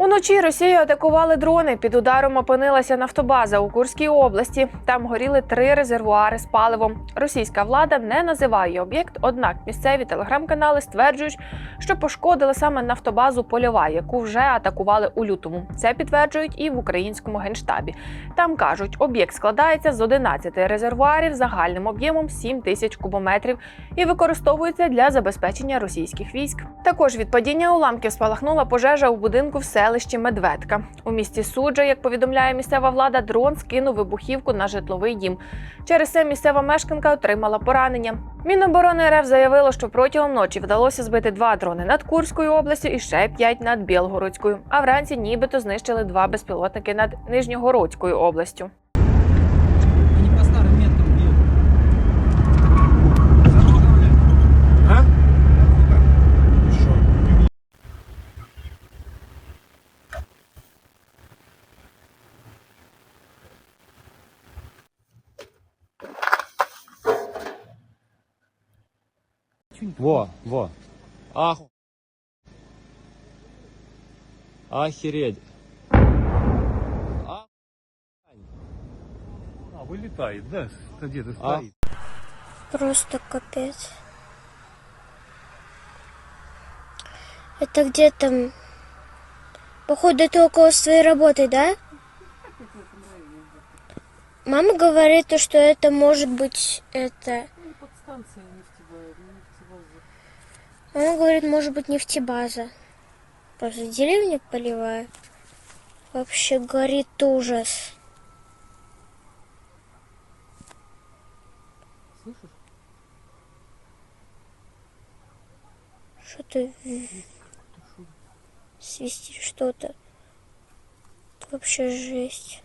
Уночі Росію атакували дрони. Під ударом опинилася нафтобаза у Курській області. Там горіли три резервуари з паливом. Російська влада не називає об'єкт, однак місцеві телеграм-канали стверджують, що пошкодили саме нафтобазу Польова, яку вже атакували у лютому. Це підтверджують і в українському генштабі. Там кажуть, об'єкт складається з 11 резервуарів загальним об'ємом 7 тисяч кубометрів і використовується для забезпечення російських військ. Також від падіння уламків спалахнула пожежа у будинку в селищі Медведка. У місті Суджа, як повідомляє місцева влада, дрон скинув вибухівку на житловий дім. Через це місцева мешканка отримала поранення. Міноборони РФ заявило, що протягом ночі вдалося збити два дрони над Курською областю і ще п'ять над Білгородською. А вранці нібито знищили два безпілотники над Нижньогородською областю. Во, во. Ах. Охереть. А, А, вылетает, да? Где-то А. стоит. Просто капец. Это где там? Походу, это около своей работы, да? Мама говорит, то, что это может быть это. Мама говорит, может быть нефтебаза. Просто деревня полевая. Вообще горит ужас. Что-то свистит что-то. Вообще жесть.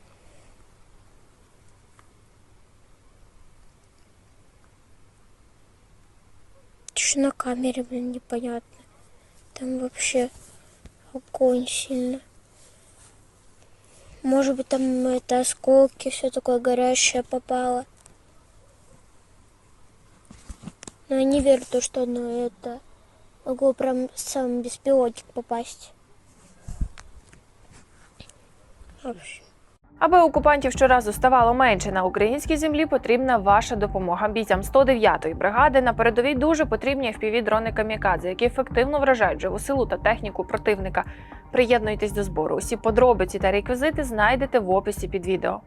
Что на камере, блин, непонятно. Там вообще огонь сильно. Может быть, там это осколки, все такое горящее попало. Но я не верю, то, что оно это могло прям сам беспилотник попасть. В. Аби окупантів щоразу ставало менше на українській землі, потрібна ваша допомога. Бійцям 109-ї бригади на передовій дуже потрібні FPV-дрони камікадзе, які ефективно вражають живу силу та техніку противника. Приєднуйтесь до збору. Усі подробиці та реквізити знайдете в описі під відео.